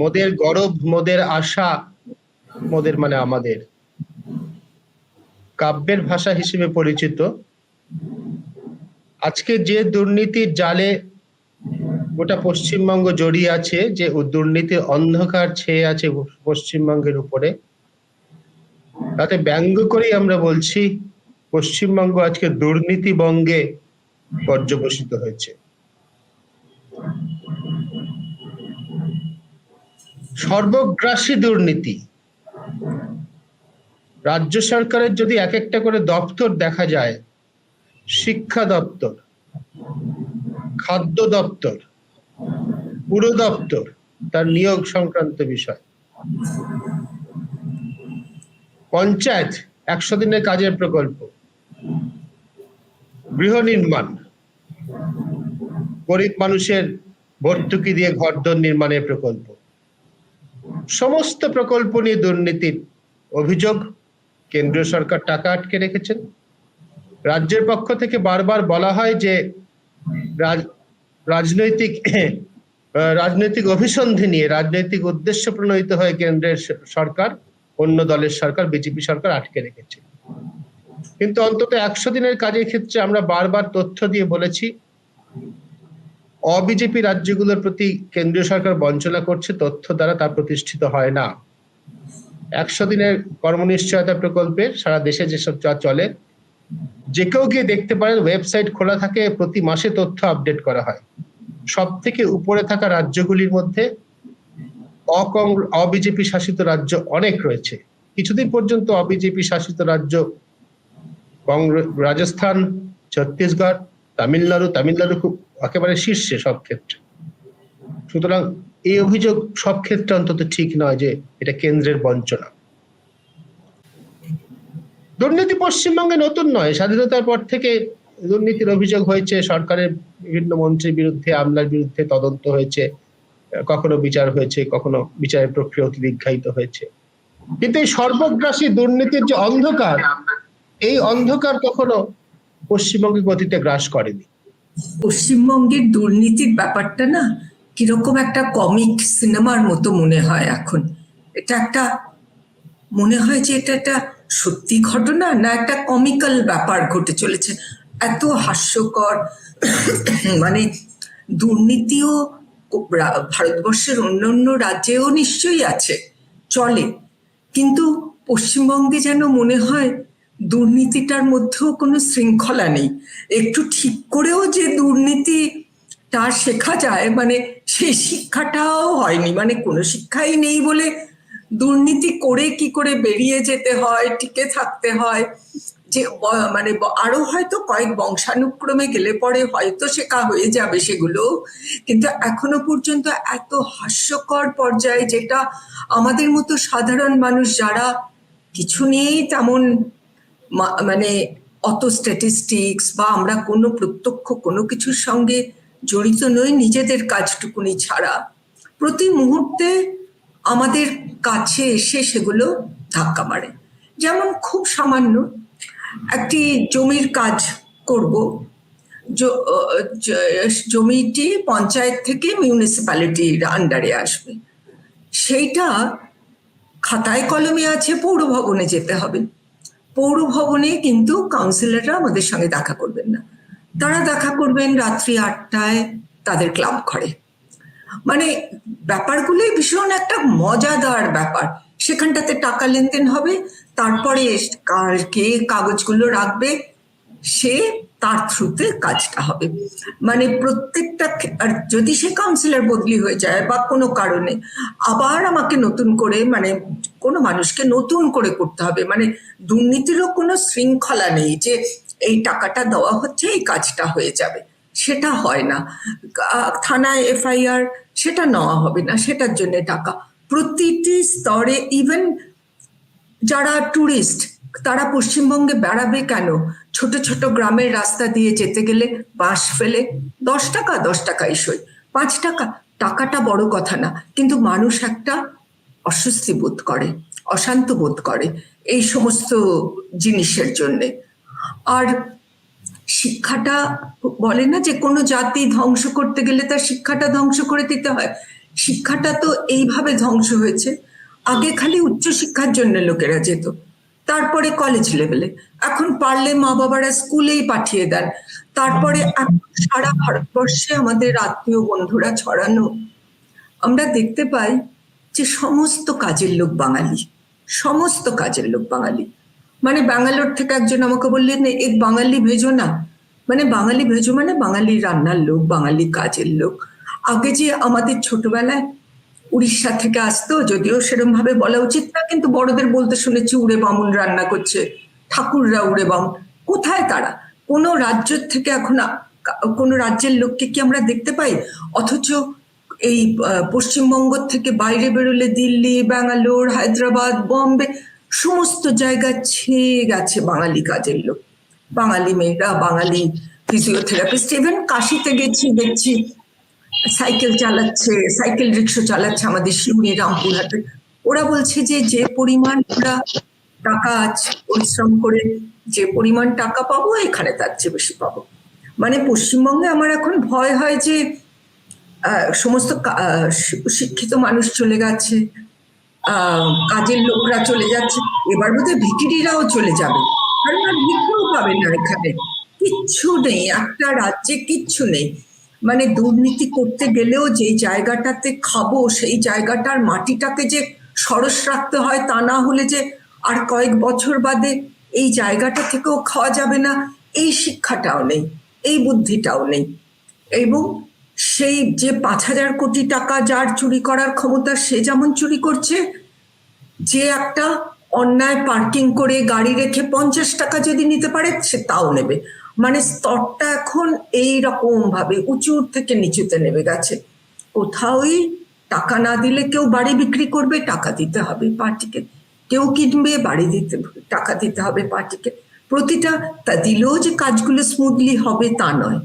মোদের গরব, মোদের আশা, মোদের মানে আমাদের। কাব্যের ভাষা হিসেবে পরিচিত। আজকে যে দুর্নীতির জালে গোটা পশ্চিমবঙ্গ জড়িয়ে আছে, যে দুর্নীতির অন্ধকার ছেয়ে আছে পশ্চিমবঙ্গের উপরে, তাতে ব্যঙ্গ করেই আমরা বলছি, পশ্চিমবঙ্গ আজকে দুর্নীতি বঙ্গে পর্যবসিত হয়েছে। সর্বগ্রাসী দুর্নীতি। রাজ্য সরকারের যদি এক একটা করে দপ্তর দেখা যায়, শিক্ষা দপ্তর, খাদ্য দপ্তর, পুর দপ্তর, তার নিয়োগ সংক্রান্ত বিষয়। পঞ্চায়েত, একশো দিনের কাজের প্রকল্প। গৃহ নির্মাণ, গরিব মানুষের ভর্তুকি দিয়ে ঘরদোর নির্মাণের প্রকল্প। সমস্ত প্রকল্প নিয়ে দুর্নীতির অভিযোগ। কেন্দ্রীয় সরকার টাকা আটকে রেখেছেন। রাজ্যের পক্ষ থেকে বারবার বলা হয় যে রাজনৈতিক রাজনৈতিক অভিসন্ধি নিয়ে রাজনৈতিক উদ্দেশ্য প্রণোদিত হয়ে কেন্দ্রের সরকার, অন্য দলের সরকার, বিজেপি সরকার আটকে রেখেছে। কিন্তু অন্তত একশো দিনের কাজের ক্ষেত্রে আমরা বারবার তথ্য দিয়ে বলেছি অবিজেপি রাজ্যগুলোর প্রতি কেন্দ্রীয় সরকার বঞ্চনা করছে, তথ্য দ্বারা তা প্রতিষ্ঠিত হয় না। একশো দিনের কর্মনিশ্চয়তা প্রকল্পে সারা দেশে যেসব চলে, যে কেউ গিয়ে দেখতে পারেন ওয়েবসাইট খোলা থাকে, প্রতি মাসে তথ্য আপডেট করা হয়। সব থেকে উপরে থাকা রাজ্যগুলির মধ্যে অবিজেপি শাসিত রাজ্য অনেক রয়েছে। কিছুদিন পর্যন্ত অবিজেপি শাসিত রাজ্য রাজস্থান, ছত্তিশগড়, তামিলনাড়ু তামিলনাড়ু খুব একেবারে শীর্ষে সব ক্ষেত্রে। সুতরাং এই অভিযোগ সব ক্ষেত্রে অন্তত ঠিক নয় যে এটা কেন্দ্রের বঞ্চনা। দুর্নীতি পশ্চিমবঙ্গে নতুন নয়, স্বাধীনতার পর থেকে দুর্নীতির অভিযোগ হয়েছে, সরকারের বিভিন্ন মন্ত্রীর বিরুদ্ধে, আমলার বিরুদ্ধে তদন্ত হয়েছে, কখনো বিচার হয়েছে, কখনো বিচারের প্রক্রিয়া অতিদীর্ঘায়িত হয়েছে। কিন্তু এই সর্বগ্রাসী দুর্নীতির যে অন্ধকার, এই অন্ধকার কখনো পশ্চিমবঙ্গে গতিতে গ্রাস করেনি। পশ্চিমবঙ্গের দুর্নীতির ব্যাপারটা না কীরকম একটা কমিক সিনেমার মতো মনে হয় এখন। এটা একটা, মনে হয় যে এটা একটা সত্যি ঘটনা না একটা কমিক্যাল ব্যাপার ঘটে চলেছে। এত হাস্যকর মানে দুর্নীতিও ভারতবর্ষের অন্য অন্য রাজ্যেও নিশ্চয়ই আছে, চলে। কিন্তু পশ্চিমবঙ্গে যেন মনে হয় দুর্নীতিটার মধ্যেও কোনো শৃঙ্খলা নেই। একটু ঠিক করেও যে দুর্নীতি তা শেখা যায় মানে সেই শিক্ষাটাও হয়নি। মানে কোনো শিক্ষাই নেই বলে দুর্নীতি করে কি করে বেরিয়ে যেতে হয়, টিকে থাকতে হয়, যে মানে আরও হয়তো কয়েক বংশানুক্রমে গেলে পরে হয়তো শেখা হয়ে যাবে সেগুলো। কিন্তু এখনও পর্যন্ত এত হাস্যকর পর্যায়ে যেটা আমাদের মতো সাধারণ মানুষ যারা কিছু নিয়েই তেমন মানে অত স্ট্যাটিস্টিক্স বা আমরা কোনো প্রত্যক্ষ কোনো কিছুর সঙ্গে জড়িত নই, নিজেদের কাজটুকুনি ছাড়া। প্রতি মুহূর্তে আমাদের কাছে এসে সেগুলো ধাক্কা মারে। যেমন খুব সামান্য একটি জমির কাজ করব। জমিটি পঞ্চায়েত থেকে মিউনিসিপ্যালিটির আন্ডারে আসবে। সেইটা খাতায় কলমে আছে পৌর ভবনে যেতে হবে। পৌর ভবনে কিন্তু কাউন্সিলররা আমাদের সঙ্গে দেখা করবেন না। তারা দেখা করবেন রাত্রি আটটায় তাদের ক্লাব ঘরে। মানে ব্যাপারগুলো ভীষণ একটা মজাদার ব্যাপার। সেখানটাতে টাকা লেনদেন হবে, তারপরে কার কে কাগজগুলো রাখবে, সে তার থ্রুতে কাজটা হবে। মানে প্রত্যেকটা আর যদি সে কাউন্সিলর বদলি হয়ে যায় বা কোনো কারণে, আবার আমাকে নতুন করে মানে কোনো মানুষকে নতুন করে করতে হবে। মানে দুর্নীতিরও কোনো শৃঙ্খলা নেই যে এই টাকাটা দেওয়া হচ্ছে, এই কাজটা হয়ে যাবে। সেটা হয় না। থানায় এফআইআর, সেটা নেওয়া হবে না, সেটার জন্য টাকা। প্রতিটি স্তরে ইভেন যারা ট্যুরিস্ট তারা পশ্চিমবঙ্গে বেড়াবে কেন? ছোট ছোট গ্রামের রাস্তা দিয়ে যেতে গেলে বাঁশ ফেলে দশ টাকা, দশ টাকাই সই পাঁচ টাকা, টাকাটা বড় কথা না, কিন্তু মানুষ একটা অস্বস্তি বোধ করে, অশান্ত বোধ করে এই সমস্ত জিনিসের জন্যে। আর শিক্ষাটা বলে না যে কোনো জাতি ধ্বংস করতে গেলে তার শিক্ষাটা ধ্বংস করে দিতে হয়। শিক্ষাটা তো এইভাবে ধ্বংস হয়েছে। আগে খালি উচ্চশিক্ষার জন্য লোকেরা যেত। তারপরে কলেজ লেভেলে এখন পারলে মা বাবারা স্কুলেই পাঠিয়ে দেন। তারপরে সারা ভারতবর্ষে আমাদের আত্মীয় বন্ধুরা ছড়ানো। আমরা দেখতে পাই যে সমস্ত কাজের লোক বাঙালি। সমস্ত কাজের লোক বাঙালি। মানে ব্যাঙ্গালোর থেকে একজন আমাকে বললেন এক বাঙালি ভেজো না। মানে বাঙালি ভেজো মানে বাঙালি রান্নার লোক, বাঙালি কাজের লোক। আগে যে আমাদের ছোটবেলায় উড়িষ্যা থেকে আসতো, যদিও সেরকম ভাবে বলা উচিত না, কিন্তু বড়দের বলতে শুনেছি উড়ে বামুন রান্না করছে, ঠাকুররা উড়ে বামুন। কোথায় তারা? কোনো রাজ্য থেকে এখন কোনো রাজ্যের লোককে কি আমরা দেখতে পাই? অথচ এই পশ্চিমবঙ্গ থেকে বাইরে বেরোলে দিল্লি, ব্যাঙ্গালোর, হায়দ্রাবাদ, বম্বে, সমস্ত জায়গা ছেয়ে গেছে বাঙালি কাজের লোক। বাঙালি মেয়েরা, বাঙালি ফিজিওথেরাপিস্ট ইভেন কাশিতে গেছি, দেখছি সাইকেল চালাচ্ছে, সাইকেল রিক্সা চালাচ্ছে আমাদের শিউরি রামপুরহাটে ওরা বলছে যে যে পরিমাণ ওরা টাকা আছে পরিশ্রম করে যে পরিমাণ টাকা পাবো, এখানে তার চেয়ে বেশি পাবো। মানে পশ্চিমবঙ্গে আমার এখন ভয় হয় যে সমস্ত শিক্ষিত মানুষ চলে গেছে কাজের লোকরা চলে যাচ্ছে, এবার বোধহয় ভিকিরিরাও চলে যাবে। কারণ আর ভিক্ষেও পাবে না এখানে। কিচ্ছু নেই, একটা রাজ্যে কিচ্ছু নেই। মানে দুর্নীতি করতে গেলেও যে জায়গাটাতে খাব, সেই জায়গাটার মাটিটাকে যে সরস রাখতে হয় তা না হলে যে আর কয়েক বছর বাদে এই জায়গাটা থেকেও খাওয়া যাবে না, এই শিক্ষাটাও নেই, এই বুদ্ধিটাও নেই। এবং সেই যে পাঁচ হাজার কোটি টাকা যার চুরি করার ক্ষমতা, সে যেমন চুরি করছে, যে একটা অন্যায় পার্কিং করে গাড়ি রেখে পঞ্চাশ টাকা যদি নিতে পারে, সে তাও নেবে। মানে স্তরটা এখন এই রকম ভাবে উঁচুর থেকে নিচুতে নেমে গেছে। কোথাওই টাকা না দিলে কেউ বাড়ি বিক্রি করবে, টাকা দিতে হবে পার্টিকে। কেউ কিনবে, বাড়ি দিতে, টাকা দিতে হবে পার্টিকে। প্রতিটা তা দিলেও যে কাজগুলো স্মুথলি হবে তা নয়।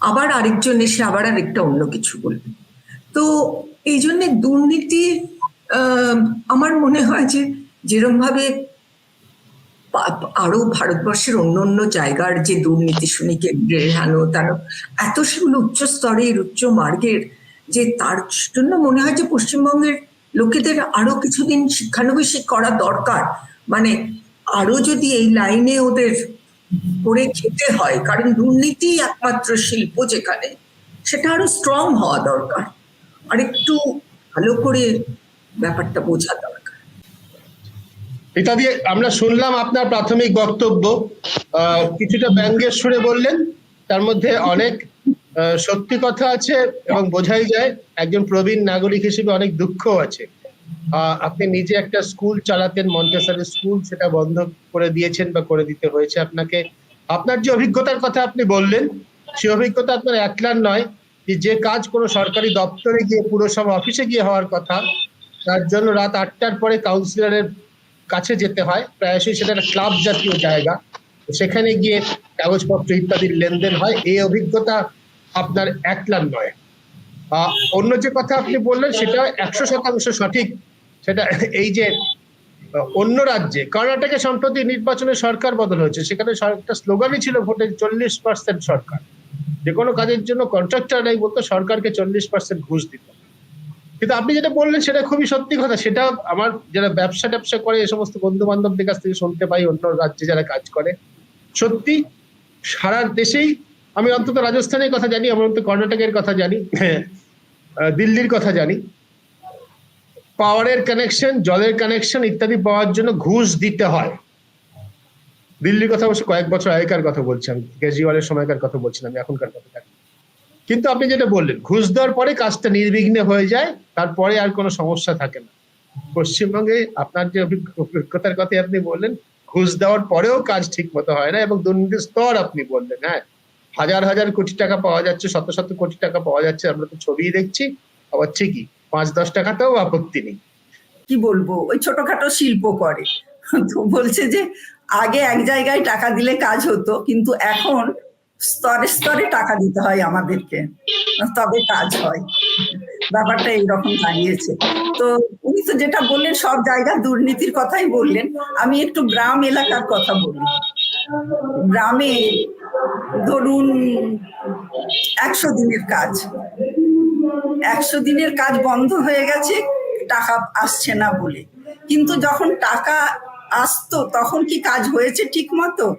আবার আরেকজন এসে আবার আরেকটা অন্য কিছু বলবে। তো এই জন্যে দুর্নীতি আমার মনে হয় যে যেরম ভাবে পা- আরও ভারতবর্ষের অন্য অন্য জায়গার যে দুর্নীতি শুনি কেন্দ্রে হেন তার এত সেগুলো উচ্চ স্তরের, উচ্চ মার্গের, যে তার জন্য মনে হয় যে পশ্চিমবঙ্গের লোকেদের আরও কিছুদিন শিক্ষানবিশি করা দরকার। মানে আরও যদি এই লাইনে ওদের করে খেতে হয়, কারণ দুর্নীতি একমাত্র শিল্প যেখানে, সেটা আরও স্ট্রং হওয়া দরকার। আর একটু ভালো করে ব্যাপারটা বোঝা দরকার। এটা দিয়ে আমরা শুনলাম আপনার প্রাথমিক বক্তব্য। কিছুটা ব্যঙ্গের সুরে বললেন, তার মধ্যে অনেক সত্যি কথা আছে এবং বোঝাই যায় একজন প্রবীণ নাগরিক হিসেবে অনেক দুঃখ আছে। আপনি নিজে একটা স্কুল চালাতেন মন্টেসারি স্কুল, সেটা বন্ধ করে দিয়েছেন বা করে দিতে হয়েছে আপনাকে। আপনার যে অভিজ্ঞতার কথা আপনি বললেন, সেই অভিজ্ঞতা আপনার একলার নয়, যে যে কাজ কোনো সরকারি দপ্তরে গিয়ে, পুরসভা অফিসে গিয়ে হওয়ার কথা, তার জন্য রাত আটটার পরে কাউন্সিলরের কাছে যেতে হয়, প্রায়শই সেটা একটা ক্লাব জাতীয় জায়গা। সেখানে গিয়ে কাগজপত্র ইত্যাদির লেনদেন হয়। এই অভিজ্ঞতা আপনার একলার নয়। অন্য যে কথা আপনি বললেন, সেটা একশো শতাংশ সঠিক। সেটা এই যে, অন্য রাজ্যে, কর্ণাটকে সম্প্রতি নির্বাচনে সরকার বদল হয়েছে। সেখানে একটা স্লোগানই ছিল ভোটে চল্লিশ পার্সেন্ট সরকার। যে কোনো কাজের জন্য কন্ট্রাক্টররাই বলতো সরকারকে চল্লিশ পার্সেন্ট ঘুষ দিত কিন্তু আপনি যেটা বললেন সেটা খুবই সত্যি কথা। সেটা আমার যারা ব্যবসা ট্যাবসা করে এই সমস্ত বন্ধু বান্ধবদের কাছ থেকে শুনতে পাই অন্য রাজ্যে যারা কাজ করে। সত্যি সারা দেশেই আমি অন্তত রাজস্থানের কথা জানি আমি অন্তত কর্ণাটকের কথা জানি আহ, দিল্লির কথা জানি। পাওয়ারের কানেকশন জলের কানেকশন ইত্যাদি পাওয়ার জন্য ঘুষ দিতে হয়। দিল্লির কথা অবশ্য কয়েক বছর আগেকার কথা বলছি আমি কেজরিওয়ালের সময়কার কথা বলছিলাম এখনকার কথা। কিন্তু আপনি যেটা বললেন, ঘুষ দেওয়ার পরে কাজটা নির্বিঘ্নে হয়ে যায়, তারপরে আর কোনো সমস্যা থাকে না। পশ্চিমবঙ্গে আপনার যে অভিজ্ঞ- অভিজ্ঞতার কথা আপনি বললেন, ঘুষ দেওয়ার পরেও কাজ ঠিক মতো হয় না এবং দুর্নীতির স্তর আপনি বললেন হ্যাঁ। হাজার হাজার কোটি টাকা পাওয়া যাচ্ছে, শত শত কোটি টাকা পাওয়া যাচ্ছে, আমরা তো ছবিই দেখছি, আবার ঠিকই পাঁচ, দশ টাকাতেও আপত্তি নেই। কি বলব? ওই ছোটখাটো শিল্প করে। তো বলছে যে, আগে এক জায়গায় টাকা দিলে কাজ হতো, কিন্তু এখন স্তরে স্তরে টাকা দিতে হয় আমাদেরকে। তবে কাজ হয়। ব্যাপারটা এইরকম দাঁড়িয়েছে। তো উনি তো যেটা বললেন, সব জায়গার দুর্নীতির কথাই বললেন। আমি একটু গ্রাম এলাকার কথা বলি। গ্রামে ধরুন একশো দিনের কাজ। একশো দিনের কাজ বন্ধ হয়ে গেছে, টাকা আসছে না বলে। কিন্তু যখন টাকা আসতো, তখন কি কাজ হয়েছে ঠিক মতো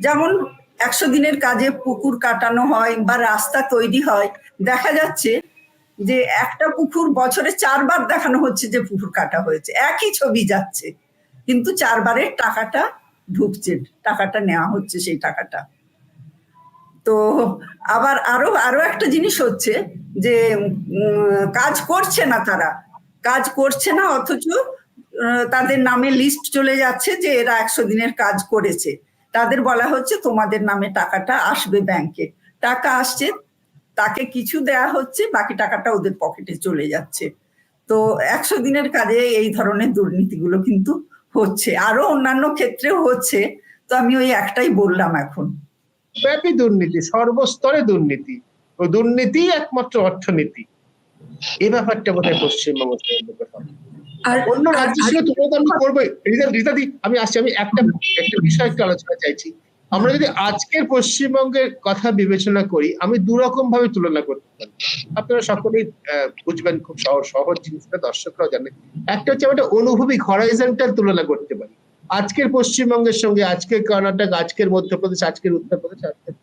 যেমন একশো দিনের কাজে পুকুর কাটানো হয় বা রাস্তা তৈরি হয়, দেখা যাচ্ছে যে একটা পুকুর বছরে চারবার দেখানো হচ্ছে যে পুকুর কাটা হয়েছে। একই ছবি যাচ্ছে, কিন্তু চারবারের টাকাটা ঢুকছে, টাকাটা নেওয়া হচ্ছে সেই টাকাটা। তো আবার আরও আরও একটা জিনিস হচ্ছে যে কাজ করছে না তারা। কাজ করছে না, অথচ তাদের নামে লিস্ট চলে যাচ্ছে যে এরা একশো দিনের কাজ করেছে। তাদের বলা হচ্ছে তোমাদের নামে টাকাটা আসবে ব্যাংকে টাকা আসছে, তাকে কিছু দেয়া হচ্ছে, বাকি টাকাটা ওদের পকেটে চলে যাচ্ছে। তো একশো দিনের কাজে এই ধরনের দুর্নীতিগুলো কিন্তু হচ্ছে। আরও অন্যান্য ক্ষেত্রেও হচ্ছে, তো আমি ওই একটাই বললাম এখন। ব্যাপী দুর্নীতি, সর্বস্তরে দুর্নীতি। ও দুর্নীতি একমাত্র অর্থনীতি। এ ব্যাপারটা বোধহয় পশ্চিমবঙ্গ সরকারের হবে। আর অন্য রাজ্য ছিল তুলনা আমি রিতাদি আমি আসছি আমি একটা একটা বিষয় আলোচনা চাইছি। আমরা যদি আজকের পশ্চিমবঙ্গের কথা বিবেচনা করি আমি দু রকম ভাবে তুলনা করতে পারি। আপনারা সকলেই বুঝবেন খুব সহজ সহজ জিনিসটা দর্শকরাও জানে। একটা হচ্ছে আমরা একটা অনুভূমিক হরাইজন্টাল তুলনা করতে পারি। আজকের পশ্চিমবঙ্গের সঙ্গে আজকের কর্ণাটক আজকের মধ্যপ্রদেশ আজকের উত্তরপ্রদেশ আজকের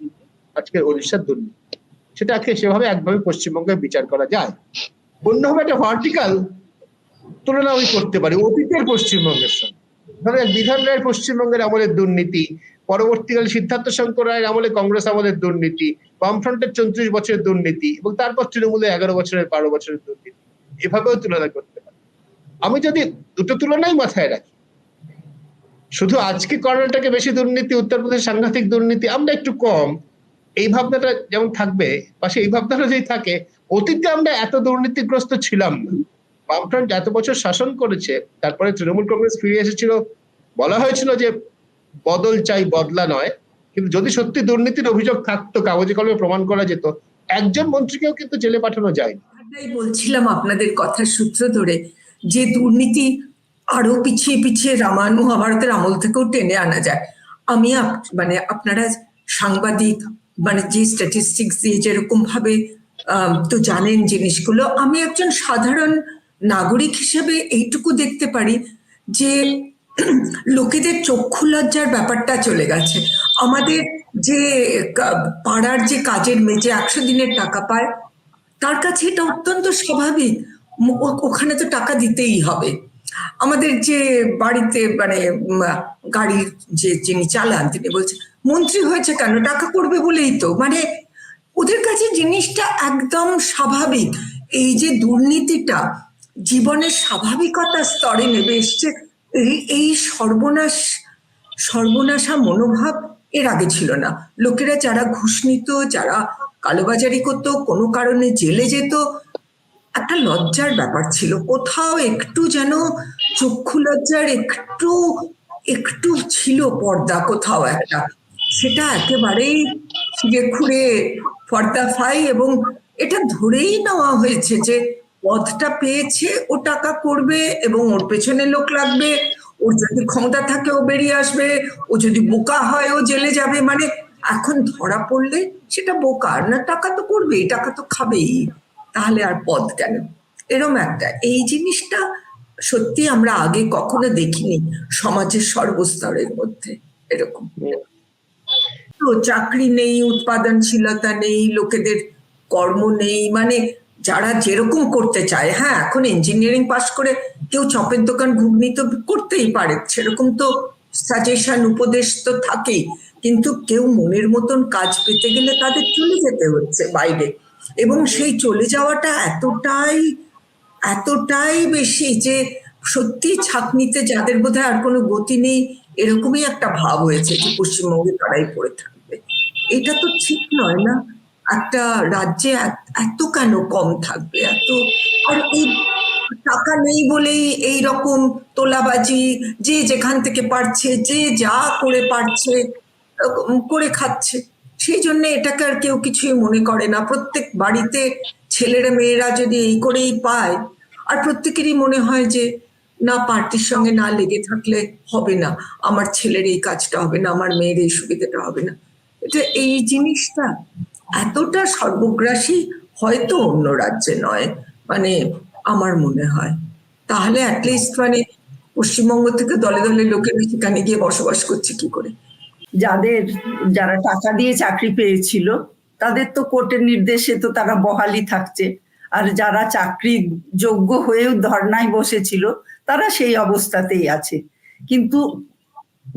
আজকের ওড়িশার দুর্নীতি সেটাকে সেভাবে একভাবে পশ্চিমবঙ্গে বিচার করা যায়। অন্যভাবে একটা ভার্টিক্যাল তুলনা আমি করতে পারি, অতীতের পশ্চিমবঙ্গের সঙ্গে। ধরেন বিধান রায়ের পশ্চিমবঙ্গের আমলের দুর্নীতি, পরবর্তীকালে সিদ্ধার্থ শঙ্কর রায়ের আমলে কংগ্রেস আমলের দুর্নীতি, বামফ্রন্টের চৌত্রিশ বছরের দুর্নীতি, এবং তারপর তৃণমূলের এগারো বছরের, বারো বছরের দুর্নীতি। এভাবেও তুলনা করতে পারি। আমি যদি দুটো তুলনাই মাথায় রাখি, শুধু আজকে কর্ণাটকে বেশি দুর্নীতি, উত্তরপ্রদেশ সাংঘাতিক দুর্নীতি, আমরা একটু কম, এই ভাবনাটা যেমন থাকবে, পাশে এই ভাবনাটা যদি থাকে, অতীতে আমরা এত দুর্নীতিগ্রস্ত ছিলাম না। বামফ্রন্ট এত বছর শাসন করেছে, তারপরে তৃণমূল কংগ্রেস ফিরে এসেছিল। বলা হয়েছিল যে, বদল চাই, বদলা নয়। কিন্তু যদি সত্যি দুর্নীতির অভিযোগ থাকতো, কাগজে কলমে প্রমাণ করা যেত, একজন মন্ত্রীকেও কিন্তু জেলে পাঠানো যায় বলছিলাম আপনাদের কথার সূত্র ধরে, যে দুর্নীতি আরও পিছিয়ে পিছিয়ে রামায়ণ, মহাভারতের আমল থেকেও টেনে আনা যায়। আমি মানে আপনারা সাংবাদিক মানে যে স্ট্যাটিস্টিক্স দিয়ে যেরকম ভাবে তো জানেন জিনিসগুলো, আমি একজন সাধারণ নাগরিক হিসেবে এইটুকু দেখতে পারি যে লোকেদের চক্ষু লজ্জার ব্যাপারটা চলে গেছে। আমাদের যে পাড়ার যে কাজের যে একশো দিনের টাকা পায়, তার কাছে এটা অত্যন্ত স্বাভাবিক। ওখানে তো টাকা দিতেই হবে। আমাদের যে বাড়িতে মানে গাড়ির যে যিনি চালান, তিনি বলছেন মন্ত্রী হয়েছে কেন? টাকা করবে বলেই তো। মানে ওদের কাছে জিনিসটা একদম স্বাভাবিক। এই যে দুর্নীতিটা জীবনের স্বাভাবিকতার স্তরে নেমে এসছে। এই এই সর্বনাশ, সর্বনাশা মনোভাব এর আগে ছিল না। লোকেরা যারা ঘুষ নিত, যারা কালোবাজারি করতো, কোনো কারণে জেলে যেত, একটা লজ্জার ব্যাপার ছিল। কোথাও একটু যেন চক্ষু লজ্জার একটু একটু ছিল পর্দা কোথাও একটা। সেটা একেবারেই ফিরে খুঁড়ে পর্দা ফাই এবং এটা ধরেই নেওয়া হয়েছে যে পদটা পেয়েছে, ও টাকা করবে এবং ওর পেছনে লোক লাগবে, ওর যদি ক্ষমতা থাকে ও বেরিয়ে আসবে, ও যদি বোকা হয় ও জেলে যাবে মানে এখন ধরা পড়লে সেটা বোকা, না টাকা তো করবেই, টাকা তো খাবেই, তাহলে আর পদ কেন? এরম একটা, এই জিনিসটা সত্যি আমরা আগে কখনো দেখিনি সমাজের সর্বস্তরের মধ্যে, এরকম। চাকরি নেই, উৎপাদনশীলতা নেই, লোকেদের কর্ম নেই মানে যারা যেরকম করতে চায় হ্যাঁ এখন ইঞ্জিনিয়ারিং পাশ করে কেউ চপের দোকান ঘুগনি তো করতেই পারে, সেরকম তো সাজেশন উপদেশ তো থাকেই, কিন্তু কেউ মনের মতন কাজ পেতে গেলে তাদের চলে যেতে হচ্ছে বাইরে। এবং সেই চলে যাওয়াটা এতটাই এতটাই বেশি যে সত্যি ছাকনিতে যাদের বোধহয় আর কোনো গতি নেই, এরকমই একটা ভাব হয়েছে যে পশ্চিমবঙ্গে তারাই পড়ে থাকবে। এটা তো ঠিক নয় না। একটা রাজ্যে এত- কেন কম থাকবে? এত, আর এই টাকা নেই বলেই এই রকম তোলাবাজি, যে যেখান থেকে পারছে, যে যা করে পারছে করে খাচ্ছে, সেই জন্য এটাকে আর কেউ কিছুই মনে করে না। প্রত্যেক বাড়িতে ছেলেরা, মেয়েরা যদি এই করেই পায়, আর প্রত্যেকেরই মনে হয় যে, না, পার্টির সঙ্গে না লেগে থাকলে হবে না। আমার ছেলের এই কাজটা হবে না, আমার মেয়ের এই সুবিধাটা হবে না। এটা এই জিনিসটা এতটা সর্বগ্রাসী হয়তো অন্য রাজ্যে নয় মানে আমার মনে হয়। তাহলে অ্যাটলিস্ট মানে পশ্চিমবঙ্গ থেকে দলে দলে লোকেরা সেখানে গিয়ে বসবাস করছে কি করে? যাদের যারা টাকা দিয়ে চাকরি পেয়েছিল, তাদের তো কোর্টের নির্দেশে তো তারা বহালি থাকছে। আর যারা চাকরি যোগ্য হয়েও ধর্নায় বসেছিল, তারা সেই অবস্থাতেই আছে। কিন্তু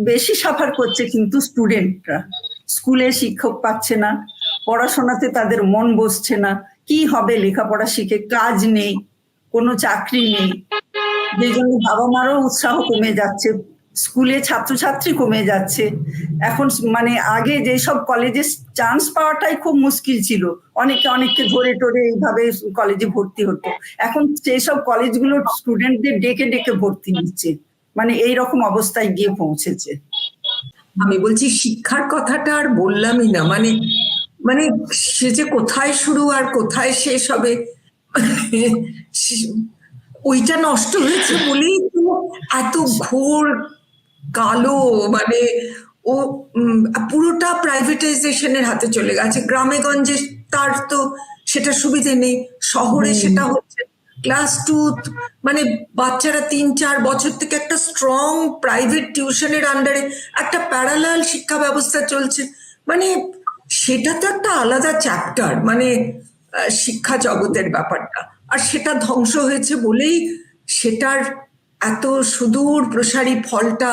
বেশি সাফার করছে কিন্তু স্টুডেন্টরা স্কুলে শিক্ষক পাচ্ছে না পড়াশোনাতে তাদের মন বসছে না। কি হবে লেখাপড়া শিখে? কাজ নেই, কোনো চাকরি নেই। যে জন্য বাবা মারও উৎসাহ কমে যাচ্ছে, স্কুলে ছাত্রছাত্রী কমে যাচ্ছে। এখন মানে আগে যেসব কলেজে চান্স পাওয়াটাই খুব মুশকিল ছিল। অনেকে অনেককে ধরে টরে এইভাবে কলেজে ভর্তি হতো। এখন সেই সব কলেজগুলো স্টুডেন্টদের ডেকে ডেকে ভর্তি নিচ্ছে মানে এই রকম অবস্থায় গিয়ে পৌঁছেছে। আমি বলছি, শিক্ষার কথাটা আর বললামই না। মানে মানে সে যে কোথায় শুরু আর কোথায় শেষ হবে ওইটা নষ্ট হয়েছে বলেই তো এত ঘোর কালো মানে ও পুরোটা প্রাইভেটাইজেশনের হাতে চলে গেছে। গ্রামে গঞ্জে তার তো সেটা সুবিধে নেই শহরে সেটা হচ্ছে ক্লাস টু মানে বাচ্চারা তিন চার বছর থেকে একটা স্ট্রং প্রাইভেট টিউশনের আন্ডারে একটা প্যারালাল শিক্ষা ব্যবস্থা চলছে। মানে সেটা তো একটা আলাদা চ্যাপ্টার মানে শিক্ষা জগতের ব্যাপারটা। আর সেটা ধ্বংস হয়েছে বলেই সেটার এত সুদূর প্রসারী ফলটা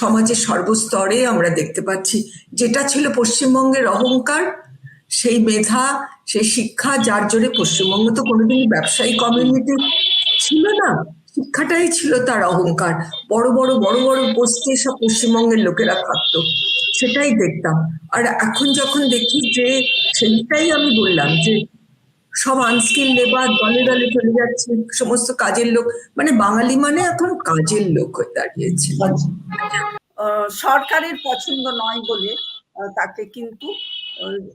সমাজের সর্বস্তরে আমরা দেখতে পাচ্ছি। যেটা ছিল পশ্চিমবঙ্গের অহংকার, সেই মেধা, সেই শিক্ষা, যার জোরে পশ্চিমবঙ্গ তো কোনোদিনই ব্যবসায়ী কমিউনিটি ছিল না। শিক্ষাটাই ছিল তার অহংকার। বড় বড় বড় বড় পোস্টে সব পশ্চিমবঙ্গের লোকেরা থাকতো সেটাই দেখতাম। আর এখন যখন দেখি যে সেইটাই আমি বললাম যে সব আনস্কিল লেবার দলে দলে চলে যাচ্ছে সমস্ত কাজের লোক মানে বাঙালি মানে এখন কাজের লোক হয়ে দাঁড়িয়েছে। আহ, সরকারের পছন্দ নয় বলে তাকে কিন্তু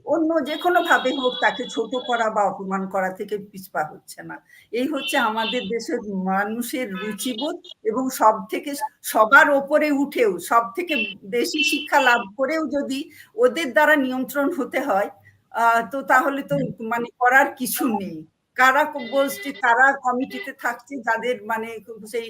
অন্য যে কোনো ভাবে হোক তাকে ছোট করা বা অপমান করা থেকে পিছপা হচ্ছে না। এই হচ্ছে আমাদের দেশের মানুষের রুচিবোধ এবং সব থেকে সবার ওপরে উঠেও সব থেকে বেশি শিক্ষা লাভ করেও যদি ওদের দ্বারা নিয়ন্ত্রণ হতে হয় তো তাহলে তো মানে করার কিছু নেই। কারা বলছে কারা কমিটিতে থাকছে, যাদের মানে সেই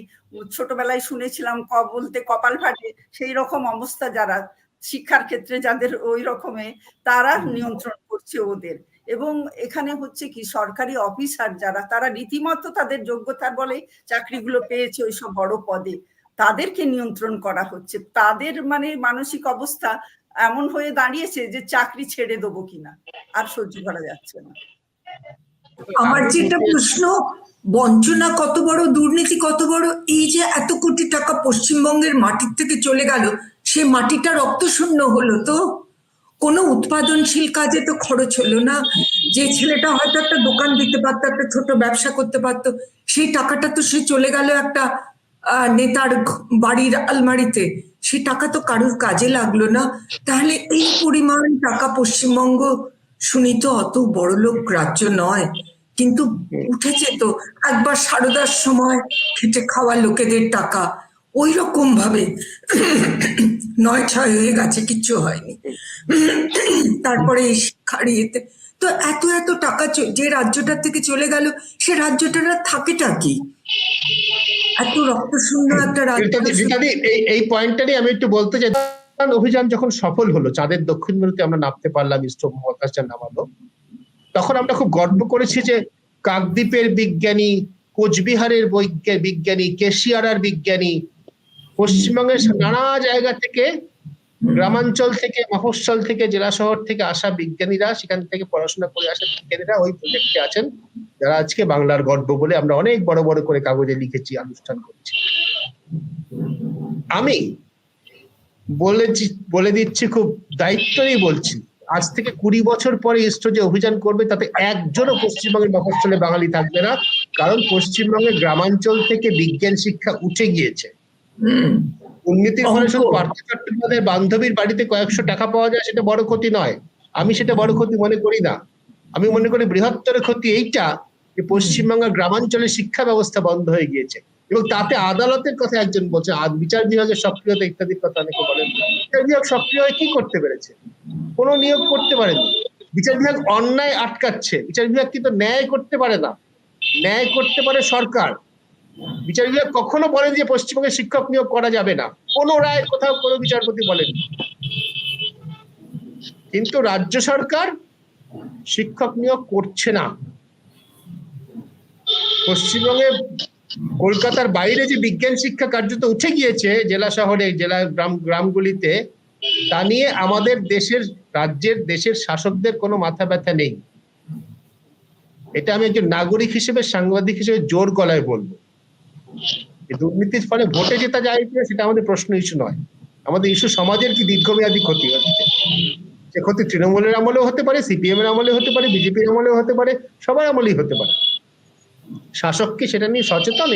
ছোটবেলায় শুনেছিলাম ক বলতে কপাল ফাটে, সেই রকম অবস্থা যারা শিক্ষার ক্ষেত্রে যাদের ওই রকমে তারা নিয়ন্ত্রণ করছে ওদের। এবং এখানে হচ্ছে কি সরকারি অফিসার যারা তারা রীতিমতো তাদের যোগ্যতার বলে চাকরিগুলো পেয়েছে ওই সব বড় পদে। তাদেরকে নিয়ন্ত্রণ করা হচ্ছে। তাদের মানে মানসিক অবস্থা এমন হয়ে দাঁড়িয়েছে যে চাকরি ছেড়ে দেবো কিনা। আর সহ্য করা যাচ্ছে না। আমার যেটা প্রশ্ন বঞ্চনা কত বড় দুর্নীতি কত বড় এই যে এত কোটি টাকা পশ্চিমবঙ্গের মাটির থেকে চলে গেল সে মাটিটা রক্তশূন্য হলো তো। কোনো উৎপাদনশীল কাজে তো খরচ হলো না। যে ছেলেটা হয়তো একটা দোকান দিতে পারতো, একটা ছোট ব্যবসা করতে পারতো, সেই টাকাটা তো সে চলে গেল একটা নেতার বাড়ির আলমারিতে। সে টাকা তো কারোর কাজে লাগল না। তাহলে এই পরিমাণ টাকা পশ্চিমবঙ্গ, শুনি তো অত বড়লোক রাজ্য নয়। কিন্তু উঠেছে তো একবার সারদার সময় খেটে খাওয়া লোকেদের টাকা। ওই রকম ভাবে নয় ছয় হয়ে গেছে, কিচ্ছু হয়নি। তারপরে শিক্ষার ইয়েতে তো এত এত টাকা যে রাজ্যটার থেকে চলে গেল, সে রাজ্যটার থাকেটা কি? এত রক্তশূন্য একটা রাজ্য এই পয়েন্টটারই আমি একটু বলতে চাই। অভিযান যখন সফল হলো, চাঁদের দক্ষিণ মেরুতে আমরা নামতে পারলাম ইসরো মহাকাশযান নামালো। তখন আমরা খুব গর্ব করেছি যে কাকদ্বীপের বিজ্ঞানী, কোচবিহারের বৈজ্ঞা- বিজ্ঞানী, কেশিয়ারার বিজ্ঞানী পশ্চিমবঙ্গের নানা জায়গা থেকে, গ্রামাঞ্চল থেকে, মফস্বল থেকে, জেলা শহর থেকে আসা বিজ্ঞানীরা, সেখান থেকে পড়াশোনা করে আসা বিজ্ঞানীরা ওই প্রজেক্টে আছেন, যারা আজকে বাংলার গর্ব বলে আমরা অনেক বড় বড় করে কাগজে লিখেছি, আনুষ্ঠান করেছি। আমি বলেছি, বলে দিচ্ছি, খুব দায়িত্বই বলছি, আজ থেকে কুড়ি বছর পরে ইসরো যে অভিযান করবে, তাতে একজনও পশ্চিমবঙ্গের মফস্বলে বাঙালি থাকবে না, কারণ পশ্চিমবঙ্গের গ্রামাঞ্চল থেকে বিজ্ঞান শিক্ষা উঠে গিয়েছে। দুর্নীতির ফলে শুধু পার্থ চট্টোপাধ্যায়ের বান্ধবীর বাড়িতে কয়েকশো টাকা পাওয়া যায় সেটা বড় ক্ষতি নয়। আমি সেটা বড় ক্ষতি মনে করি না। আমি মনে করি বৃহত্তর ক্ষতি এইটা যে পশ্চিমবঙ্গের গ্রামাঞ্চলে শিক্ষা ব্যবস্থা বন্ধ হয়ে গিয়েছে। এবং তাতে আদালতের কথা একজন বলছে বিচার বিভাগের সক্রিয়তা ইত্যাদির কথা অনেকে বলেন। বিচার বিভাগ সক্রিয় হয়ে কি করতে পেরেছে? কোনো নিয়োগ করতে পারেনি। বিচার বিভাগ অন্যায় আটকাচ্ছে। বিচার বিভাগ কিন্তু ন্যায় করতে পারে না। ন্যায় করতে পারে সরকার। বিচার বিভাগ কখনো বলেন যে পশ্চিমবঙ্গে শিক্ষক নিয়োগ করা যাবে না। কোনো রায় কোথাও কোনো বিচারপতি বলেন কিন্তু রাজ্য সরকার শিক্ষক নিয়োগ করছে না। পশ্চিমবঙ্গে কলকাতার বাইরে যে বিজ্ঞান শিক্ষা কার্যত উঠে গিয়েছে, জেলা শহরে, জেলা গ্রাম, গ্রামগুলিতে, তা নিয়ে আমাদের দেশের, রাজ্যের দেশের শাসকদের কোনো মাথা ব্যথা নেই। এটা আমি একজন নাগরিক হিসেবে, সাংবাদিক হিসেবে জোর গলায় বলব। দুর্নীতির ফলে ভোটে জেতা যায় কিনা সেটা আমাদের প্রশ্ন ইস্যু নয়। আমাদের ইস্যু সমাজের কি দীর্ঘমেয়াদী ক্ষতি হচ্ছে? সে ক্ষতি তৃণমূলের আমলেও হতে পারে সিপিএম এর আমলেও হতে পারে, বিজেপির আমলেও হতে পারে, সবার আমলেই হতে পারে। শাসককে সেটা নিয়ে সচেতন?